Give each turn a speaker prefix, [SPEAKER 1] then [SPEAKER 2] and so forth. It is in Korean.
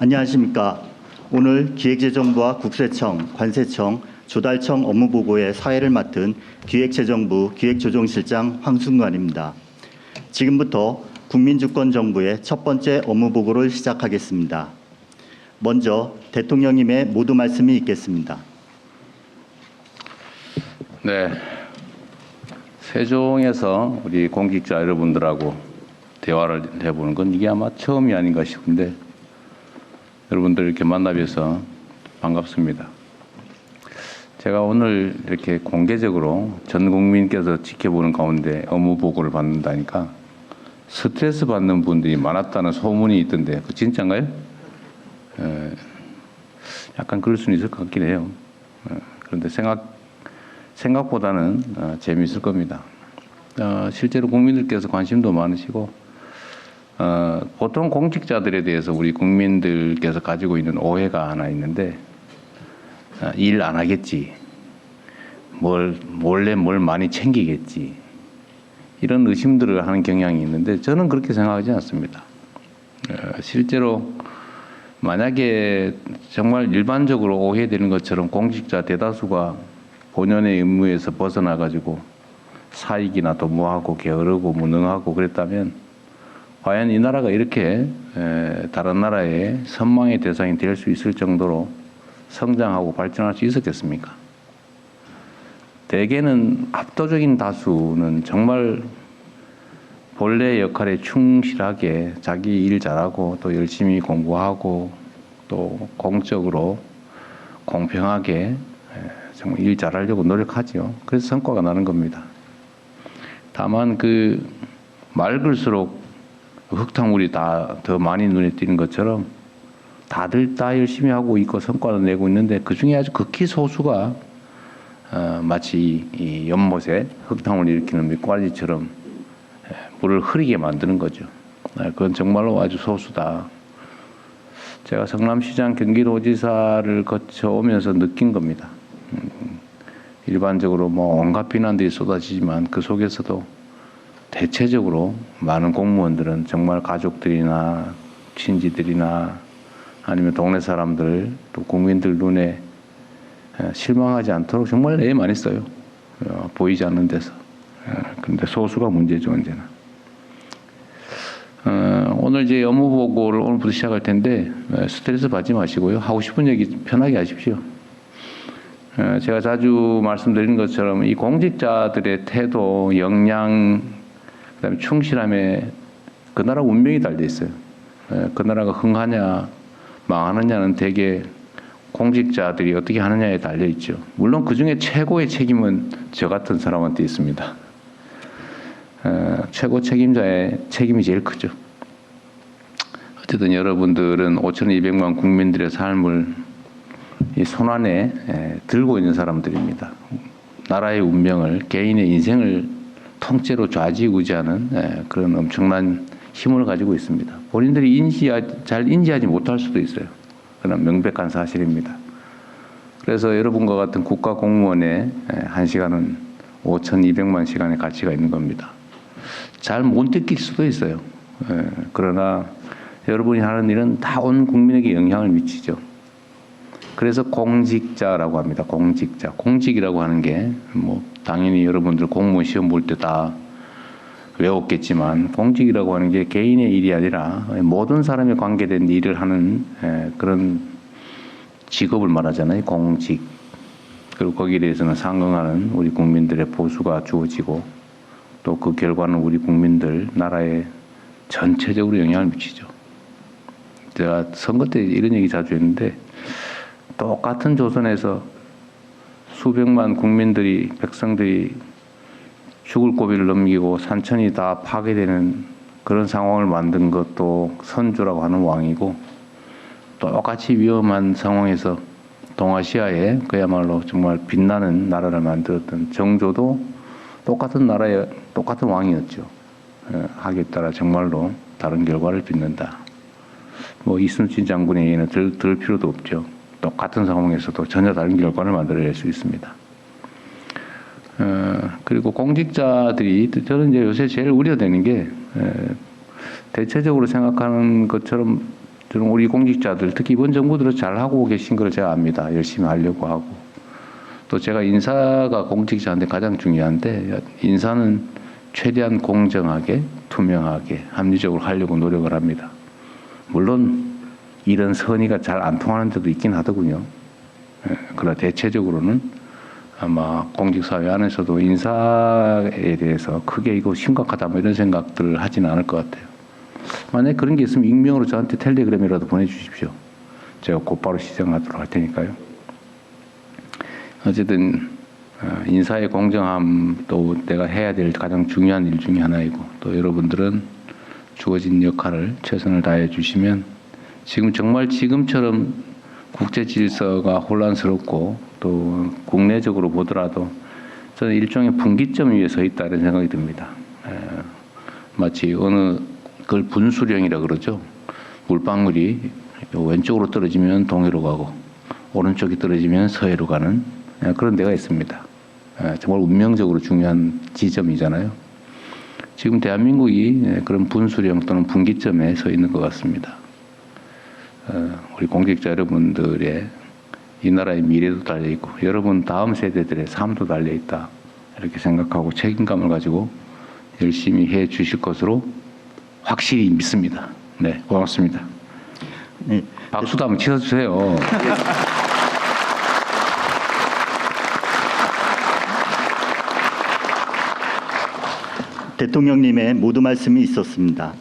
[SPEAKER 1] 안녕하십니까. 오늘 기획재정부와 국세청, 관세청, 조달청 업무보고의 사회를 맡은 기획재정부 기획조정실장 황순관입니다. 지금부터 국민주권정부의 첫 번째 업무보고를 시작하겠습니다. 먼저 대통령님의 모두 말씀이 있겠습니다.
[SPEAKER 2] 네. 세종에서 우리 공직자 여러분들하고 대화를 해보는 건 이게 아마 처음이 아닌가 싶은데 여러분들 이렇게 만나 뵈서 반갑습니다. 제가 오늘 이렇게 공개적으로 전 국민께서 지켜보는 가운데 업무 보고를 받는다니까 스트레스 받는 분들이 많았다는 소문이 있던데 그 진짜인가요? 에, 약간 그럴 수는 있을 것 같긴 해요. 에, 그런데 생각 생각보다는 어, 재미있을 겁니다. 어, 실제로 국민들께서 관심도 많으시고 어, 보통 공직자들에 대해서 우리 국민들께서 가지고 있는 오해가 하나 있는데 어, 일안 하겠지, 뭘 몰래 뭘 많이 챙기겠지 이런 의심들을 하는 경향이 있는데 저는 그렇게 생각하지 않습니다. 어, 실제로 만약에 정말 일반적으로 오해되는 것처럼 공직자 대다수가 본연의 의무에서 벗어나 가지고 사익이나 도모하고 게으르고 무능하고 그랬다면 과연 이 나라가 이렇게 에, 다른 나라의 선망의 대상이 될 수 있을 정도로 성장하고 발전할 수 있었겠습니까? 대개는 압도적인 다수는 정말 본래 역할에 충실하게 자기 일 잘하고 또 열심히 공부하고 또 공적으로 공평하게 에, 정말 일 잘하려고 노력하지요. 그래서 성과가 나는 겁니다. 다만 그 맑을수록 흙탕물이 다 더 많이 눈에 띄는 것처럼 다들 다 열심히 하고 있고 성과를 내고 있는데 그 중에 아주 극히 소수가 어, 마치 이 연못에 흙탕물을 일으키는 밑과지처럼 에, 물을 흐리게 만드는 거죠. 아, 그건 정말로 아주 소수다. 제가 성남시장 경기도지사를 거쳐오면서 느낀 겁니다. 음, 일반적으로 뭐 온갖 비난들이 쏟아지지만 그 속에서도 대체적으로 많은 공무원들은 정말 가족들이나 친지들이나 아니면 동네 사람들 또 국민들 눈에 에, 실망하지 않도록 정말 애 많이 써요. 어, 보이지 않는 데서. 그런데 소수가 문제죠 언제나. 어, 오늘 이제 업무 보고를 오늘부터 시작할 텐데 에, 스트레스 받지 마시고요. 하고 싶은 얘기 편하게 하십시오. 에, 제가 자주 말씀드리는 것처럼 이 공직자들의 태도, 역량, 그다음에 충실함에 그 나라 운명이 달려 있어요. 에, 그 나라가 흥하냐 망하느냐는 대개 공직자들이 어떻게 하느냐에 달려 있죠. 물론 그 중에 최고의 책임은 저 같은 사람한테 있습니다. 에, 최고 책임자의 책임이 제일 크죠. 어쨌든 여러분들은 5,200만 국민들의 삶을 이 손안에 에, 들고 있는 사람들입니다. 나라의 운명을 개인의 인생을 통째로 좌지우지하는 에, 그런 엄청난 힘을 가지고 있습니다. 본인들이 인지 잘 인지하지 못할 수도 있어요. 그런 명백한 사실입니다. 그래서 여러분과 같은 국가 공무원의 에, 한 시간은 5,200만 시간의 가치가 있는 겁니다. 잘 못 느낄 수도 있어요. 에, 그러나 여러분이 하는 일은 다 온 국민에게 영향을 미치죠. 그래서 공직자라고 합니다. 공직자. 공직이라고 하는 게 뭐 당연히 여러분들 공무원 시험 볼 때 다 외웠겠지만 공직이라고 하는 게 개인의 일이 아니라 모든 사람이 관계된 일을 하는 에, 그런 직업을 말하잖아요. 공직. 그리고 거기에 대해서는 상응하는 우리 국민들의 보수가 주어지고 또 그 결과는 우리 국민들 나라에 전체적으로 영향을 미치죠. 제가 선거 때 이런 얘기 자주 했는데 똑같은 조선에서 수백만 국민들이 백성들이 죽을 고비를 넘기고 산천이 다 파괴되는 그런 상황을 만든 것도 선조라고 하는 왕이고 똑같이 위험한 상황에서 동아시아에 그야말로 정말 빛나는 나라를 만들었던 정조도 똑같은 나라의 똑같은 왕이었죠. 예, 하기에 따라 정말로 다른 결과를 빚는다. 뭐 이순신 장군의 얘기는 들, 들을 필요도 없죠. 똑같은 상황에서도 전혀 다른 결과를 만들어낼 수 있습니다. 어, 그리고 공직자들이 저는 이제 요새 제일 우려되는 게 에, 대체적으로 생각하는 것처럼 저는 우리 공직자들 특히 이번 정부들은 잘 하고 계신 걸 제가 압니다. 열심히 하려고 하고 또 제가 인사가 공직자한테 가장 중요한데 인사는 최대한 공정하게 투명하게 합리적으로 하려고 노력을 합니다. 물론 이런 선의가 잘 안 통하는 데도 있긴 하더군요. 예, 그러나 대체적으로는 아마 공직사회 안에서도 인사에 대해서 크게 이거 심각하다 뭐 이런 생각들을 하지는 않을 것 같아요. 만약에 그런 게 있으면 익명으로 저한테 텔레그램이라도 보내주십시오. 제가 곧바로 시정하도록 할 테니까요. 어쨌든 어, 인사의 공정함도 내가 해야 될 가장 중요한 일 중에 하나이고 또 여러분들은 주어진 역할을 최선을 다해 주시면 지금 정말 지금처럼 국제 질서가 혼란스럽고 또 국내적으로 보더라도 저는 일종의 분기점 위에 서 있다는 생각이 듭니다. 에, 마치 어느 그걸 분수령이라 그러죠. 물방울이 요 왼쪽으로 떨어지면 동해로 가고 오른쪽이 떨어지면 서해로 가는 에, 그런 데가 있습니다. 에, 정말 운명적으로 중요한 지점이잖아요. 지금 대한민국이 에, 그런 분수령 또는 분기점에 서 있는 것 같습니다. 어, 우리 공직자 여러분들의 이 나라의 미래도 달려 있고 여러분 다음 세대들의 삶도 달려 있다 이렇게 생각하고 책임감을 가지고 열심히 해 주실 것으로 확실히 믿습니다. 네, 고맙습니다.
[SPEAKER 1] 네,
[SPEAKER 2] 박수도 한번 치워 주세요.
[SPEAKER 1] 대통령님의 모두 말씀이 있었습니다.